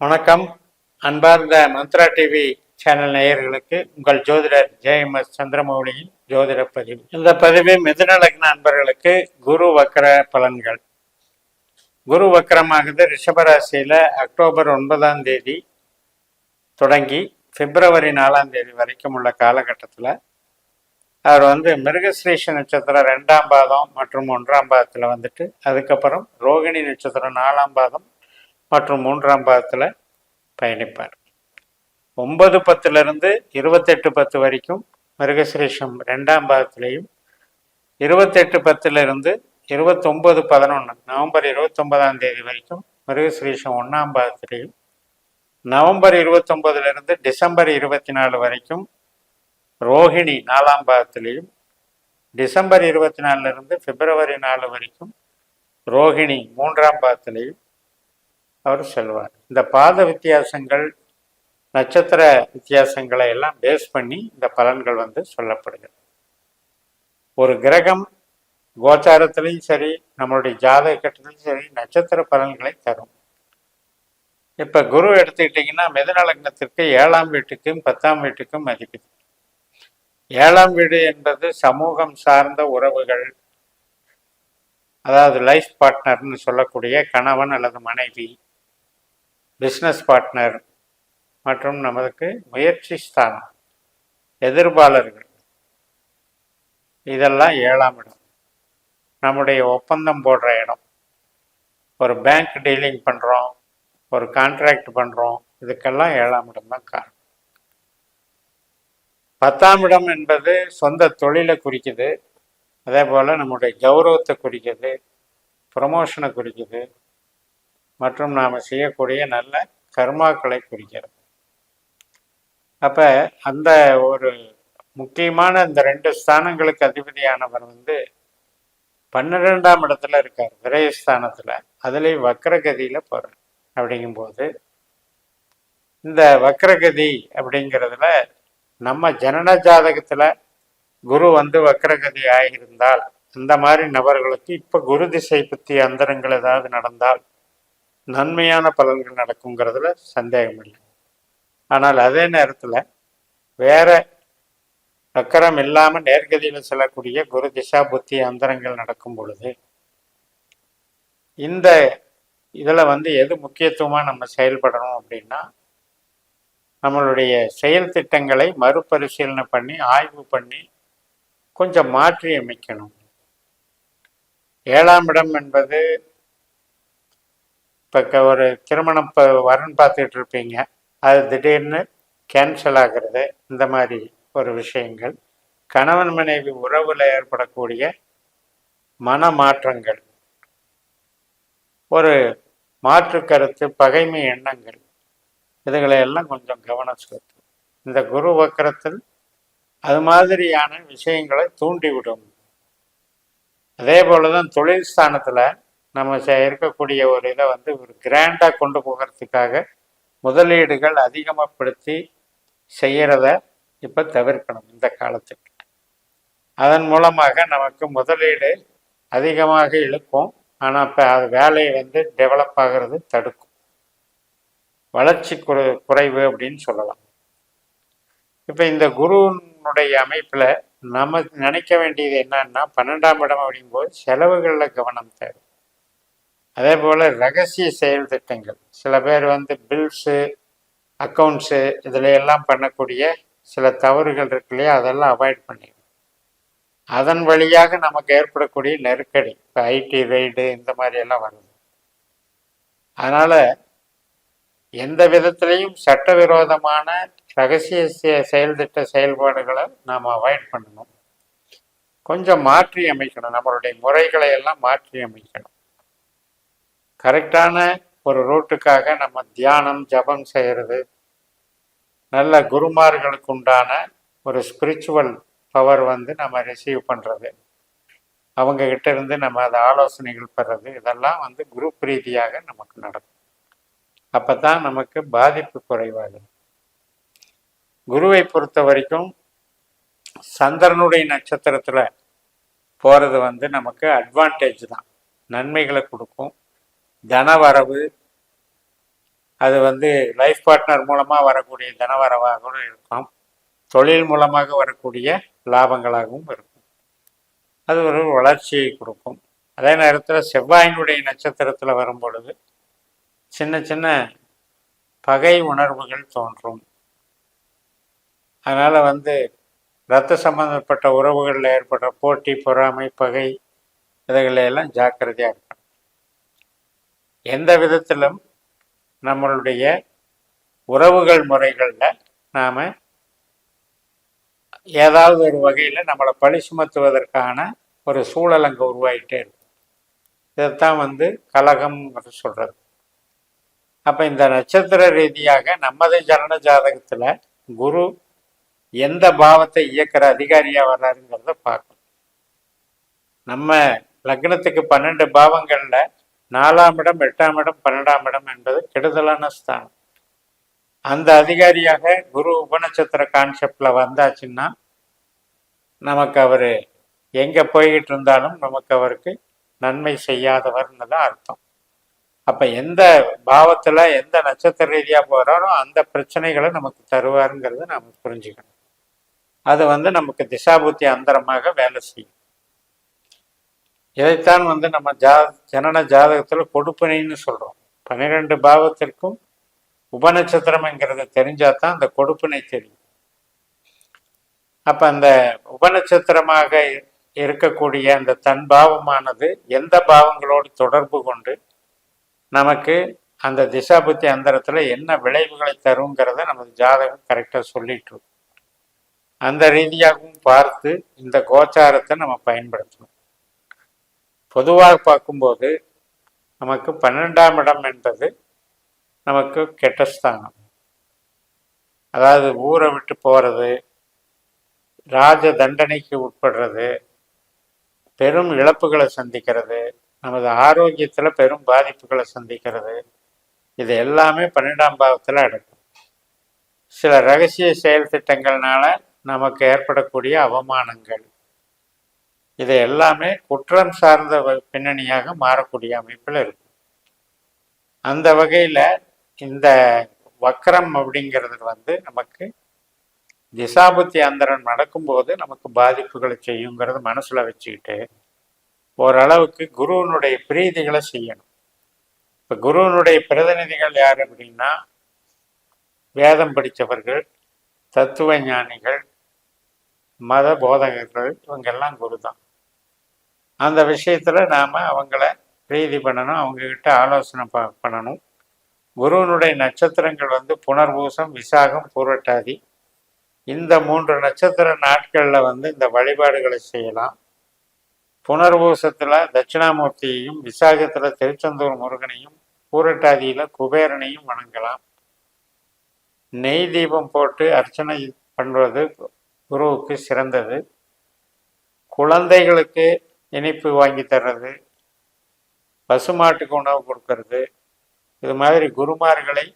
வணக்கம். அன்பார்ந்த Mantra TV channel நேயர்களுக்கு உங்கள் ஜோதிடர் ஜெயஎம்எஸ் சந்திரமௌலியின் ஜோதிட பதிவு. இந்த பதிவு மிதுநலக்ன நண்பர்களுக்கு அன்பர்களுக்கு குரு வக்கர பலன்கள். குரு வக்கரமாகுது ரிஷபராசியில் அக்டோபர் ஒன்பதாம் தேதி தொடங்கி பிப்ரவரி நாலாம் தேதி வரைக்கும் உள்ள காலகட்டத்தில் அவர் வந்து மிருகஸ்ரீஷ நட்சத்திரம் ரெண்டாம் பாதம் மற்றும் ஒன்றாம் பாதத்தில் வந்துட்டு அதுக்கப்புறம் ரோகிணி நட்சத்திரம் நாலாம் பாதம் மற்றும் மூன்றாம் பாதத்தில் பயணிப்பார். ஒன்பது பத்துலேருந்து இருபத்தெட்டு பத்து வரைக்கும் மிருகசிரேஷம் ரெண்டாம் பாதத்திலையும் இருபத்தெட்டு பத்துலேருந்து இருபத்தொம்பது பதினொன்று நவம்பர் இருபத்தொன்பதாம் தேதி வரைக்கும் மிருகசிரேஷம் ஒன்றாம் பாதத்திலையும் நவம்பர் இருபத்தொம்பதுலேருந்து டிசம்பர் இருபத்தி நாலு வரைக்கும் ரோஹிணி நாலாம் பாதத்திலையும் டிசம்பர் இருபத்தி நாலுலேருந்து பிப்ரவரி நாலு வரைக்கும் ரோஹிணி மூன்றாம் பாதத்திலையும் அவர் செல்வார். இந்த பாத வித்தியாசங்கள் நட்சத்திர வித்தியாசங்களை எல்லாம் பேஸ் பண்ணி இந்த பலன்கள் வந்து சொல்லப்படுகிறது. ஒரு கிரகம் கோச்சாரத்திலையும் சரி நம்மளுடைய ஜாதக கட்டத்திலையும் சரி நட்சத்திர பலன்களை தரும். இப்ப குரு எடுத்துக்கிட்டிங்கன்னா மிதநலக்னத்திற்கு ஏழாம் வீட்டுக்கும் பத்தாம் வீட்டுக்கும் மதிப்பு. ஏழாம் வீடு என்பது சமூகம் சார்ந்த உறவுகள் அதாவது லைஃப் பார்ட்னர்னு சொல்லக்கூடிய கணவன் அல்லது மனைவி பிஸ்னஸ் பார்ட்னர் மற்றும் நமக்கு முயற்சி ஸ்தானம் எதிர்பாளர்கள். இதெல்லாம் ஏழாம் இடம். நம்முடைய ஒப்பந்தம் போடுற இடம். ஒரு பேங்க் டீலிங் பண்ணுறோம் ஒரு கான்ட்ராக்ட் பண்ணுறோம் இதுக்கெல்லாம் ஏழாம் இடம் தான் காரணம். பத்தாம் இடம் என்பது சொந்த தொழிலை குறிக்குது அதே போல் நம்முடைய கௌரவத்தை குறிக்குது ப்ரமோஷனை குறிக்குது மற்றும் நாம் செய்யக்கூடிய நல்ல கர்மாக்களை குறிக்கிறது. அப்போ அந்த ஒரு முக்கியமான இந்த ரெண்டு ஸ்தானங்களுக்கு அதிபதியானவர் வந்து பன்னிரெண்டாம் இடத்துல இருக்கார் விரயஸ்தானத்தில். அதுலேயும் வக்கரகதியில் போகிறார் அப்படிங்கும்போது இந்த வக்ரகதி அப்படிங்கிறதுல நம்ம ஜனன ஜாதகத்தில் குரு வந்து வக்கரகதி ஆகியிருந்தால் இந்த மாதிரி நபர்களுக்கு இப்போ குரு திசை பற்றி அந்தரங்கள் ஏதாவது நடந்தால் நன்மையான பலன்கள் நடக்குங்கிறதுல சந்தேகம் இல்லை ஆனால் அதே நேரத்தில் வேற சக்கரம் இல்லாமல் நேர்கதியில் செல்லக்கூடிய குரு திசா புத்தி அந்தரங்கள் நடக்கும் பொழுது இந்த இதில் வந்து எது முக்கியத்துவமாக நம்ம செயல்படணும் அப்படின்னா நம்மளுடைய செயல் திட்டங்களை மறுபரிசீலனை பண்ணி ஆய்வு பண்ணி கொஞ்சம் மாற்றி அமைக்கணும் ஏழாம் இடம் என்பது இப்போ ஒரு திருமணம் இப்போ வரன் பார்த்துட்டு இருப்பீங்க அது திடீர்னு கேன்சல் ஆகிறது இந்த மாதிரி ஒரு விஷயங்கள். கணவன் மனைவி உறவில் ஏற்படக்கூடிய மன மாற்றங்கள். ஒரு மாற்று கருத்து பகைமை எண்ணங்கள். இதுகளை எல்லாம் கொஞ்சம் கவனம் செலுத்தும். இந்த குரு வக்கரத்தில் அது மாதிரியான விஷயங்களை தூண்டிவிடும். அதே போல தான் தொழில் ஸ்தானத்தில் நம்ம இருக்கக்கூடிய ஒரு இதை வந்து ஒரு கிராண்டாக கொண்டு போகிறதுக்காக முதலீடுகள் அதிகமாகப்படுத்தி செய்கிறத இப்போ தவிர்க்கணும் இந்த காலத்துக்கு அதன் மூலமாக நமக்கு முதலீடு அதிகமாக இழுக்கும். ஆனால் இப்போ அது வேலையை வந்து டெவலப் ஆகிறது தடுக்கும். வளர்ச்சி குறை குறைவு அப்படின்னு சொல்லலாம். இப்போ இந்த குருனுடைய அமைப்பில் நம்ம நினைக்க வேண்டியது என்னன்னா பன்னெண்டாம் இடம் அப்படிங்கும்போது செலவுகளில் கவனம் தேவை. அதே போல் ரகசிய செயல் திட்டங்கள். சில பேர் வந்து பில்ஸு அக்கௌண்ட்ஸு இதில் எல்லாம் பண்ணக்கூடிய சில தவறுகள் இருக்கு இல்லையா? அதெல்லாம் அவாய்ட் பண்ணிடும் அதன் வழியாக நமக்கு ஏற்படக்கூடிய நெருக்கடி இப்போ ஐடி ரெய்டு இந்த மாதிரி எல்லாம் வருது. அதனால் எந்த விதத்திலையும் சட்டவிரோதமான ரகசிய செயல் திட்ட செயல்பாடுகளை நாம் அவாய்ட் பண்ணணும். கொஞ்சம் மாற்றி அமைக்கணும் நம்மளுடைய முறைகளை எல்லாம் மாற்றி அமைக்கணும் கரெக்டான ஒரு ரூட்டுக்காக நம்ம தியானம் ஜபம் செய்கிறது நல்ல குருமார்களுக்கு உண்டான ஒரு ஸ்பிரிச்சுவல் பவர் வந்து நம்ம ரிசீவ் பண்ணுறது அவங்கக்கிட்ட இருந்து நம்ம அதை ஆலோசனைகள் பெறது இதெல்லாம் வந்து குரூப் ரீதியாக நமக்கு நடக்கும். அப்போ தான் நமக்கு பாதிப்பு குறைவாகும் குருவை பொறுத்த வரைக்கும் சந்திரனுடைய நட்சத்திரத்தில் போகிறது வந்து நமக்கு அட்வான்டேஜ் தான். நன்மைகளை கொடுக்கும். தனவரவு அது வந்து லைஃப் பார்ட்னர் மூலமாக வரக்கூடிய தனவரவாகவும் இருக்கும். தொழில் மூலமாக வரக்கூடிய லாபங்களாகவும் இருக்கும். அது ஒரு வளர்ச்சியை கொடுக்கும். அதே நேரத்தில் செவ்வாயினுடைய நட்சத்திரத்தில் வரும் பொழுது சின்ன சின்ன பகை உணர்வுகள் தோன்றும். அதனால் வந்து இரத்த சம்பந்தப்பட்ட உறவுகளில் ஏற்படுற போட்டி பொறாமை பகை இதுகளெல்லாம் ஜாக்கிரதையாக இருக்கணும். எந்த விதத்திலும் நம்மளுடைய உறவுகள் முறைகளில் நாம் ஏதாவது ஒரு வகையில் நம்மளை பழி சுமத்துவதற்கான ஒரு சூழல் அங்கே உருவாகிட்டே இருக்கும் இதைத்தான் வந்து கலகம் சொல்கிறது அப்போ இந்த நட்சத்திர ரீதியாக நமது ஜனன ஜாதகத்தில் குரு எந்த பாவத்தை இயக்கிற அதிகாரியாக வர்றாருங்கிறத பார்க்கணும். நம்ம லக்னத்துக்கு பன்னெண்டு பாவங்களில் நாலாம் இடம் எட்டாம் இடம் பன்னெண்டாம் இடம் என்பது கெடுதலான ஸ்தானம். அந்த அதிகாரியாக குரு உபநட்சத்திர கான்செப்டில் வந்தாச்சுன்னா நமக்கு அவர் எங்கே போய்கிட்டு இருந்தாலும் நமக்கு அவருக்கு நன்மை செய்யாதவர்னு தான் அர்த்தம். அப்போ எந்த பாவத்தில் எந்த நட்சத்திர ரீதியாக போகிறாரோ அந்த பிரச்சனைகளை நமக்கு தருவாருங்கிறத நாம் புரிஞ்சுக்கணும். அது வந்து நமக்கு திசாபுத்தி அந்தரமாக வேலை செய்யும். இதைத்தான் வந்து நம்ம ஜா ஜனன ஜாதகத்தில் கொடுப்பினைன்னு சொல்கிறோம் பன்னிரெண்டு பாவத்திற்கும் உபநட்சத்திரம்ங்கிறத தெரிஞ்சால் தான் அந்த கொடுப்பினை தெரியும். அப்போ அந்த உபநட்சத்திரமாக இருக்கக்கூடிய அந்த தன் பாவமானது எந்த பாவங்களோடு தொடர்பு கொண்டு நமக்கு அந்த திசாபுத்தி அந்தரத்தில் என்ன விளைவுகளை தருங்கிறத நமது ஜாதகம் கரெக்டாக சொல்லிட்டு அந்த ரீதியாகவும் பார்த்து இந்த கோச்சாரத்தை நம்ம பயன்படுத்தணும். பொதுவாக பார்க்கும்போது நமக்கு பன்னெண்டாம் இடம் என்பது நமக்கு கெட்ட ஸ்தானம். அதாவது ஊரை விட்டு போகிறது ராஜ தண்டனைக்கு உட்படுறது பெரும் இழப்புகளை சந்திக்கிறது நமது ஆரோக்கியத்தில் பெரும் பாதிப்புகளை சந்திக்கிறது. இது எல்லாமே பன்னெண்டாம் பாவத்தில் அடக்கும் சில ரகசிய செயல் திட்டங்கள்னால நமக்கு ஏற்படக்கூடிய அவமானங்கள் இது எல்லாமே குற்றம் சார்ந்த பின்னணியாக மாறக்கூடிய அமைப்பில் இருக்கும் அந்த வகையில் இந்த வக்கரம் அப்படிங்கிறது வந்து நமக்கு திசாபுத்தி அந்தரன் நடக்கும்போது நமக்கு பாதிப்புகளை செய்யுங்கிறத மனசில் வச்சுக்கிட்டு ஓரளவுக்கு குருவனுடைய பிரீதிகளை செய்யணும். இப்போ குருவனுடைய பிரதிநிதிகள் யார் அப்படின்னா வேதம் படித்தவர்கள் தத்துவ ஞானிகள் மத போதகர்கள் இவங்கெல்லாம் குரு தான் அந்த விஷயத்தில் நாம் அவங்கள பிரீதி பண்ணணும் அவங்கக்கிட்ட ஆலோசனை ப பண்ணணும். குருவனுடைய நட்சத்திரங்கள் வந்து புனர்பூசம் விசாகம் பூரட்டாதி. இந்த மூன்று நட்சத்திர நாட்களில் வந்து இந்த வழிபாடுகளை செய்யலாம். புனர்பூசத்தில் தட்சிணாமூர்த்தியையும் விசாகத்தில் திருச்செந்தூர் முருகனையும் பூரட்டாதியில் குபேரனையும் வணங்கலாம். நெய் தீபம் போட்டு அர்ச்சனை பண்ணுவது குருவுக்கு சிறந்தது. குழந்தைகளுக்கு இனிப்பு வாங்கி தர்றது பசுமாட்டுக்கு உணவு கொடுக்கறது இது மாதிரி குருமார்களை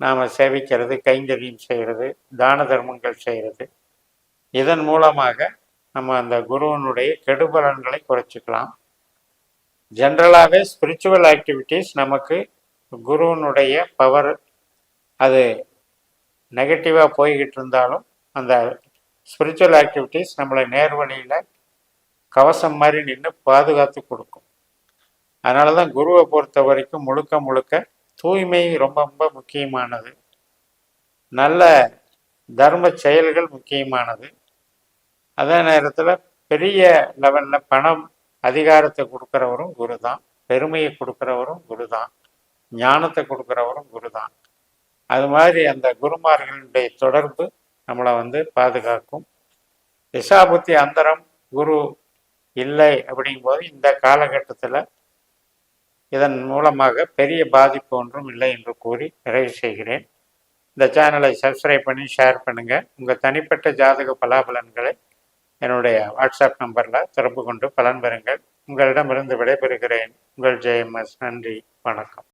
நாம் சேவிக்கிறது கைங்கரியம் செய்கிறது தான தர்மங்கள் செய்கிறது இதன் மூலமாக நம்ம அந்த குருவனுடைய கெடுபலன்களை குறைச்சிக்கலாம். ஜென்ரலாகவே ஸ்பிரிச்சுவல் ஆக்டிவிட்டீஸ் நமக்கு குருவனுடைய பவர் அது நெகட்டிவாக போய்கிட்டு இருந்தாலும் அந்த ஸ்பிரிச்சுவல் ஆக்டிவிட்டீஸ் நம்மளை நேர்வழியில் கவசம் மாதிரி நின்று பாதுகாத்து கொடுக்கும். அதனால தான் குருவை பொறுத்த வரைக்கும் முழுக்க முழுக்க தூய்மை ரொம்ப ரொம்ப முக்கியமானது. நல்ல தர்ம செயல்கள் முக்கியமானது. அதே நேரத்தில் பெரிய லெவலில் பணம் அதிகாரத்தை கொடுக்குறவரும் குரு தான் பெருமையை கொடுக்குறவரும் குரு தான் ஞானத்தை கொடுக்குறவரும் குரு தான் அது மாதிரி அந்த குருமார்களுடைய தொடர்பு நம்மளை வந்து பாதுகாக்கும். திசாபுத்தி அந்தரம் குரு இல்லை அப்படிங்கும்போது இந்த காலகட்டத்தில் இதன் மூலமாக பெரிய பாதிப்பு ஒன்றும் இல்லை என்று கூறி நிறைவு செய்கிறேன். இந்த சேனலை சப்ஸ்கிரைப் பண்ணி ஷேர் பண்ணுங்கள் உங்கள் தனிப்பட்ட ஜாதக பலாபலன்களை என்னுடைய வாட்ஸ்அப் நம்பரில் தொடர்பு கொண்டு பலன் பெறுங்கள். உங்களிடமிருந்து விடைபெறுகிறேன். உங்கள் ஜெயம் எஸ் நன்றி. வணக்கம்.